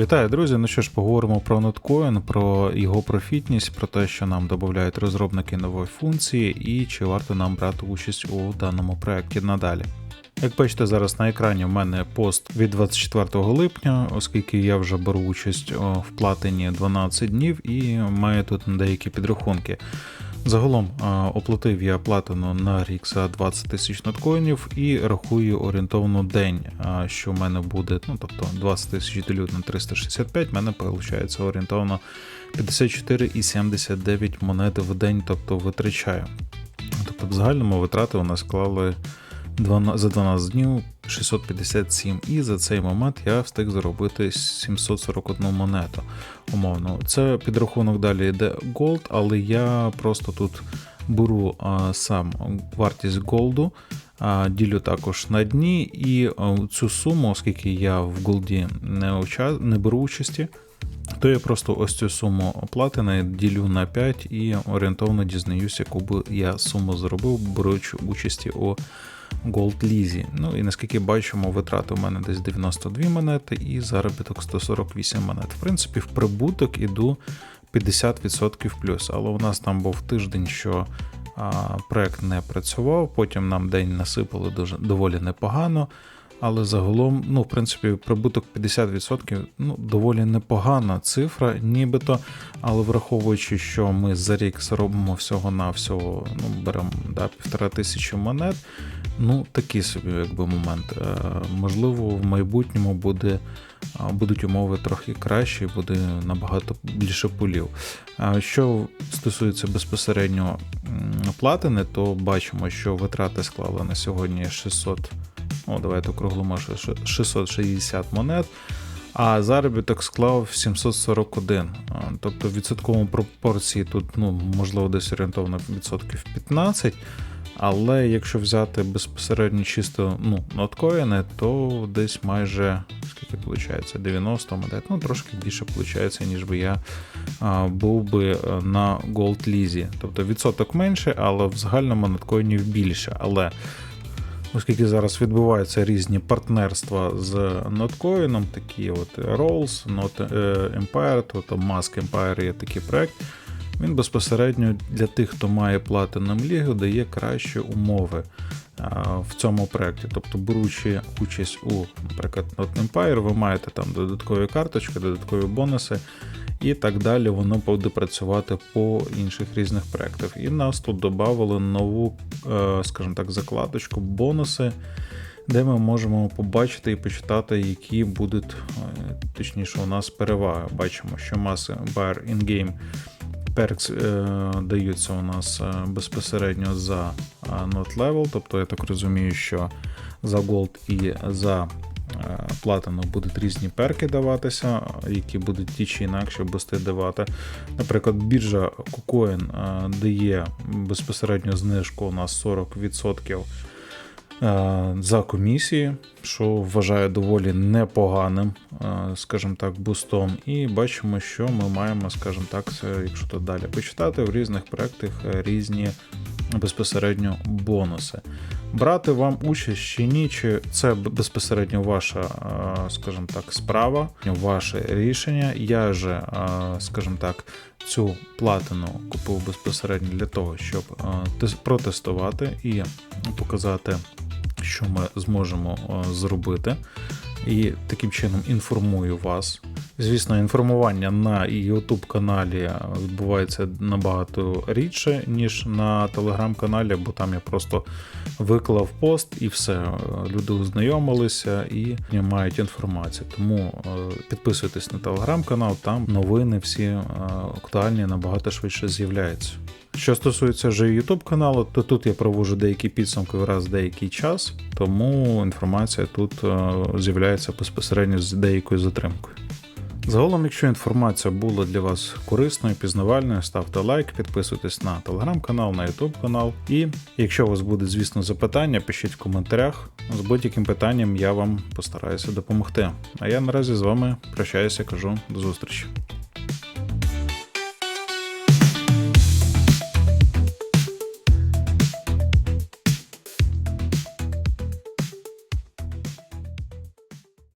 Вітаю, друзі. Ну що ж, поговоримо про Notcoin, про його профітність, про те, що нам додають розробники нової функції, і чи варто нам брати участь у даному проєкті надалі. Як бачите, зараз на екрані в мене пост від 24 липня, оскільки я вже беру участь в платині 12 днів і маю тут деякі підрахунки. Загалом оплатив я платину на рік за 20 тисяч ноткоїнів і рахую орієнтовно день, що в мене буде, ну тобто 20 тисяч делют на 365, в мене виходить орієнтовно 54,79 монет в день, тобто витрачаю. Тобто в загальному витрати у нас склали 12 за 12 днів 657, і за цей момент я встиг заробити 741 монету. Умовно, це підрахунок далі йде Gold, але я просто тут беру а, сам вартість голду, ділю також на дні, і а, цю суму, оскільки я в голді не, не беру участі. То я просто ось цю суму оплатини ділю на 5 і орієнтовно дізнаюся, яку би я суму зробив, беручи участі у Gold Лізі. Ну і наскільки бачимо, витрати у мене десь 92 монети і заробіток 148 монет. В принципі, в прибуток іду 50% плюс. Але у нас там був тиждень, що проект не працював, потім нам день насипали дуже доволі непогано. Але загалом, ну, в принципі, прибуток 50% ну, доволі непогана цифра, нібито. Але враховуючи, що ми за рік заробимо всього-навсього, ну, беремо да, півтора тисячі монет, ну, такий собі якби момент. Е, можливо, в майбутньому буде, будуть умови трохи кращі, буде набагато більше полів. Що стосується безпосередньо платини, то бачимо, що витрати склали на сьогодні 600. О, давайте округлимо 660 монет. А заробіток склав 741. Тобто в відсотковому пропорції тут, ну, можливо, десь орієнтовно відсотків 15. Але якщо взяти безпосередньо чисто ну, ноткоїни, то десь майже скільки виходить, 90 монет, ну трошки більше виходить, ніж би я а, був би на Gold Лізі. Тобто відсоток менше, але в загальному ноткоїнів більше. Але Оскільки зараз відбуваються різні партнерства з Notcoin, такі от Rolls, Not е, Empire, тобто Mask Empire є такий проект. Він безпосередньо для тих, хто має Platinum лігу, дає кращі умови в цьому проєкті. Тобто, беручи участь у, наприклад, Not Empire, ви маєте там додаткові карточки, додаткові бонуси і так далі. Воно буде працювати по інших різних проєктах. І нас тут додали нову, е, скажімо так, закладочку, бонуси. Де ми можемо побачити і почитати, які будуть, е, точніше, у нас переваги. Бачимо, що маси Bar in-game е, даються у нас е, безпосередньо за Not Level, тобто я так розумію, що за Gold і за Platinum будуть різні перки даватися, які будуть ті чи інакше бусти давати. Наприклад, біржа KuCoin дає безпосередньо знижку у нас 40%. Е, за комісії, що вважаю доволі непоганим, е, скажімо так, бустом. І бачимо, що ми маємо, скажімо так, якщо тут далі почитати, в різних проєктах різні безпосередньо бонуси. Брати вам участь чи ні, чи це безпосередньо ваша, е, скажімо так, справа, ваше рішення. Я же, скажімо так, цю платину купив безпосередньо для того, щоб протестувати і показати що ми зможемо е, зробити. І таким чином інформую вас. Звісно, інформування на YouTube каналі відбувається набагато рідше, ніж на телеграм-каналі, бо там я просто виклав пост і все. Люди ознайомилися і мають інформацію. Тому е, підписуйтесь на телеграм-канал, там новини всі е, актуальні набагато швидше з'являються. Що стосується вже YouTube каналу, то тут я проводжу деякі підсумки раз деякий час, тому інформація тут е, з'являється безпосередньо з деякою затримкою. Загалом, якщо інформація була для вас корисною, пізнавальною, ставте лайк, підписуйтесь на телеграм-канал, на ютуб канал. І якщо у вас буде, звісно, запитання, пишіть в коментарях. З будь-яким питанням я вам постараюся допомогти. А я наразі з вами прощаюся, кажу до зустрічі.